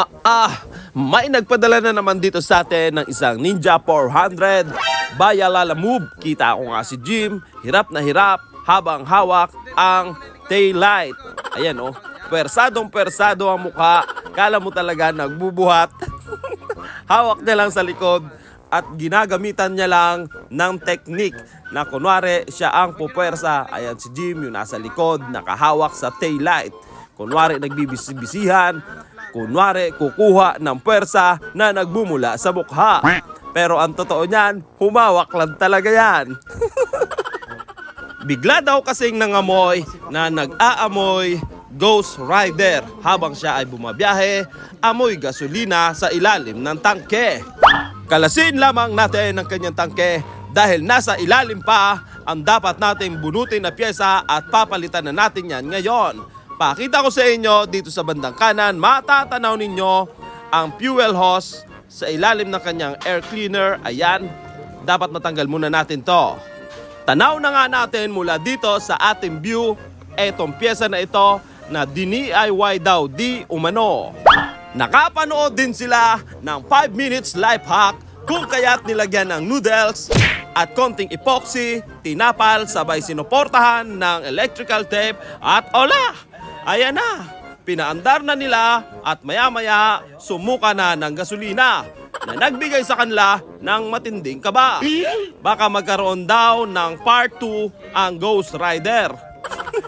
Ah, ah, may nagpadala na naman dito sa atin ng isang Ninja 400 Bayalala Move. Kita ko nga si Jim, hirap na hirap habang hawak ang taillight. Ayan oh, persadong persado ang mukha. Kala mo talaga nagbubuhat. hawak niya lang sa likod at ginagamitan niya lang ng teknik na kunwari siya ang pupersa. Ayan si Jim, yung nasa likod, nakahawak sa taillight. Kunwari nagbibisibisihan, kunwari kukuha ng puwersa na nagbumula sa mukha. Pero ang totoo niyan, humawak lang talaga yan. Bigla daw kasing nangamoy na nag-aamoy Ghost Rider habang siya ay bumabiyahe, amoy gasolina sa ilalim ng tangke. Kalasin lamang natin ang kanyang tangke dahil nasa ilalim pa ang dapat nating bunutin na pyesa at papalitan na natin yan ngayon. Pakita ko sa inyo dito sa bandang kanan, matatanaw ninyo ang fuel hose sa ilalim ng kanyang air cleaner. Ayan, dapat matanggal muna natin to. Tanaw na nga natin mula dito sa ating view etong pyesa na ito na DIY daw di umano. Nakapanood din sila ng 5 minutes life hack kung kaya't nilagyan ng noodles at konting epoxy, tinapal, sabay sinuportahan ng electrical tape at ola! Ayan na! Pinaandar na nila at maya-maya sumuka na ng gasolina na nagbigay sa kanila ng matinding kaba. Baka magkaroon daw ng part 2 ang Ghost Rider.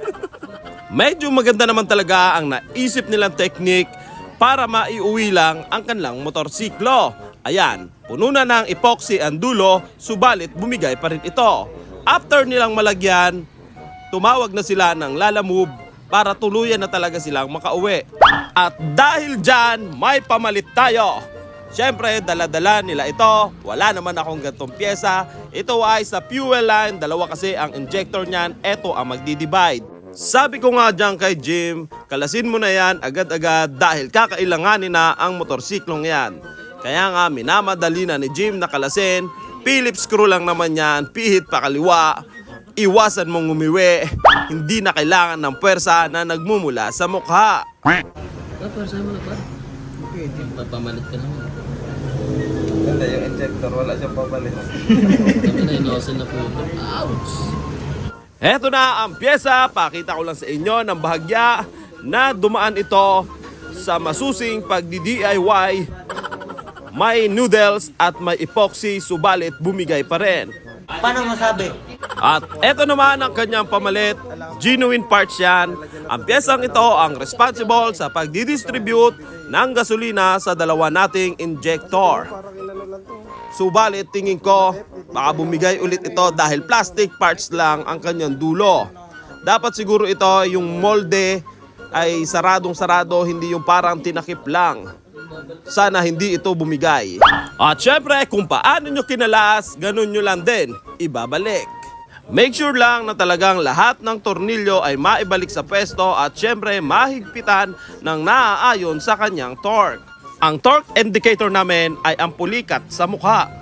Medyo maganda naman talaga ang naisip nilang technique para maiuwi lang ang kanilang motorsiklo. Ayan, puno na ng epoxy ang dulo, subalit bumigay pa rin ito. After nilang malagyan, tumawag na sila ng Lala Move para tuluyan na talaga silang makauwi. At dahil dyan, may pamalit tayo. Siyempre, dala-dala nila ito. Wala naman akong gantong pyesa. Ito ay sa fuel line. Dalawa kasi ang injector niyan. Ito ang magdi-divide. Sabi ko nga dyan kay Jim, kalasin mo na yan agad-agad dahil kakailanganin na ang motorsiklong yan. Kaya nga minamadali na ni Jim na kalasin, Phillips screw lang naman yan, pihit pa kaliwa, iwasan mong umiwi, hindi na kailangan ng pwersa na nagmumula sa mukha. Pa, para mo na pa. Okay, papamalit ka naman. Ganda yung injector, wala siyang papalit. Kami na inosin na po. Ouch! Heto na ang pyesa, pakita ko lang sa inyo ng bahagya na dumaan ito sa masusing pagdi-DIY. May noodles at may epoxy subalit bumigay pa rin. Paano masabi? At eto naman ang kanyang pamalit, genuine parts yan. Ang pyesang ito ang responsible sa pagdidistribute ng gasolina sa dalawa nating injector. Subalit tingin ko, baka bumigay ulit ito dahil plastic parts lang ang kanyang dulo. Dapat siguro ito yung molde ay saradong sarado, hindi yung parang tinakip lang. Sana hindi ito bumigay. At syempre, kung paano nyo kinalas, ganun nyo lang din, ibabalik. Make sure lang na talagang lahat ng tornilyo ay maibalik sa pwesto at syempre mahigpitan ng naaayon sa kanyang torque. Ang torque indicator namin ay ang pulikat sa mukha.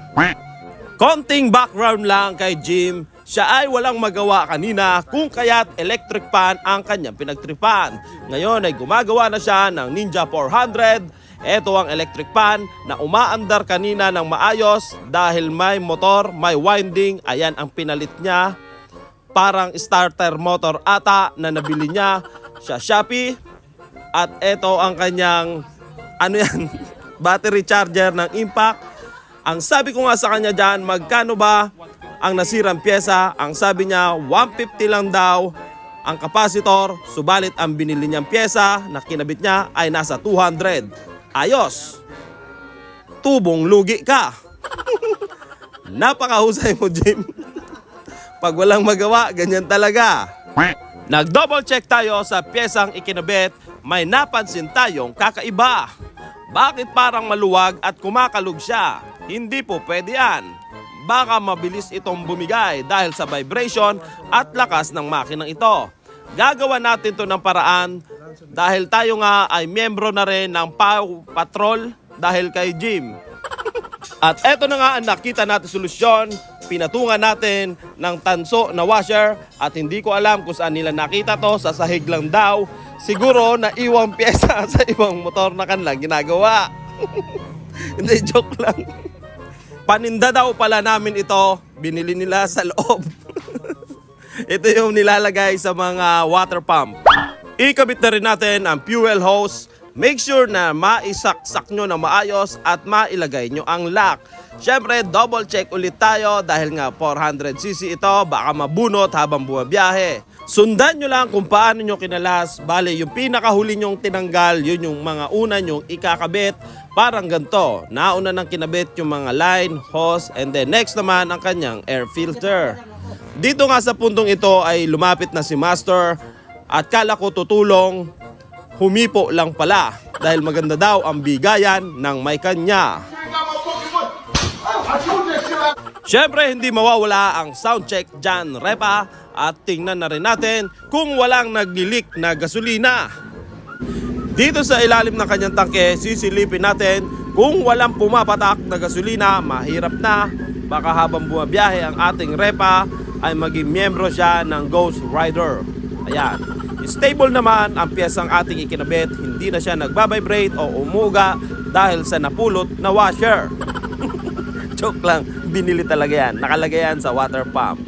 Konting background lang kay Jim. Siya ay walang magawa kanina kung kaya't electric pan ang kanyang pinagtripan. Ngayon ay gumagawa na siya ng Ninja 400. Ito ang electric pan na umaandar kanina ng maayos dahil may motor, may winding. Ayan ang pinalit niya. Parang starter motor ata na nabili niya sa Shopee. At ito ang kanyang ano yan, battery charger ng Impact. Ang sabi ko nga sa kanya dyan, magkano ba ang nasirang pyesa? Ang sabi niya, 150 lang daw ang kapasitor, subalit ang binili niyang pyesa na kinabit niya ay nasa 200. Ayos! Tubong lugi ka! Napakahusay mo, Jim. Pag walang magawa, ganyan talaga. Nag-double check tayo sa pyesang ikinabit, may napansin tayong kakaiba. Bakit parang maluwag at kumakalog siya? Hindi po pwede yan. Baka mabilis itong bumigay dahil sa vibration at lakas ng makinang ito. Gagawa natin to ng paraan dahil tayo nga ay miyembro na rin ng PAW Patrol dahil kay Jim. At eto na nga ang nakita natin solusyon. pinatungan natin ng tanso na washer at hindi ko alam kung saan nila nakita to, sa sahig lang daw. Siguro na iwang pyesa sa ibang motor na kanilang ginagawa. hindi, joke lang. Paninda daw pala namin ito, binili nila sa loob. ito yung nilalagay sa mga water pump. Ikabit na rin natin ang fuel hose. Make sure na maisaksak nyo na maayos at mailagay nyo ang lock. Siyempre, double check ulit tayo dahil nga 400cc ito, baka mabunot habang bumabiyahe. Sundan nyo lang kung paano nyo kinalas. Bale, yung pinakahuli nyong tinanggal, yun yung mga una nyong ikakabit. Parang ganito, nauna nang kinabit yung mga line, hose, and then next naman ang kanyang air filter. Dito nga sa puntong ito ay lumapit na si Master at kala ko tutulong, humipo lang pala dahil maganda daw ang bigayan ng may kanya. Siyempre, hindi mawawala ang sound check dyan, Repa, at tingnan na rin natin kung walang naglilik na gasolina. Dito sa ilalim ng kanyang tangke, sisilipin natin kung walang pumapatak na gasolina, mahirap na. Baka habang bumabiyahe ang ating repa ay maging miyembro siya ng Ghost Rider. Ayan. Stable naman ang piyesang ating ikinabit, hindi na siya nagbabibrate o umuga dahil sa napulot na washer. Joke lang, binili talaga yan. Nakalagay yan sa water pump.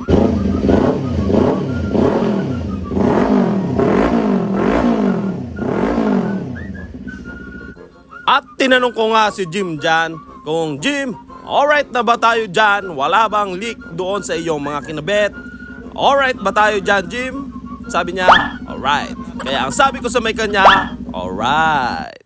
At tinanong ko nga si Jim dyan, kung Jim, alright na ba tayo dyan? Wala bang leak doon sa iyong mga kinabet? Alright ba tayo dyan, Jim? Sabi niya, alright. Kaya ang sabi ko sa may kanya, alright.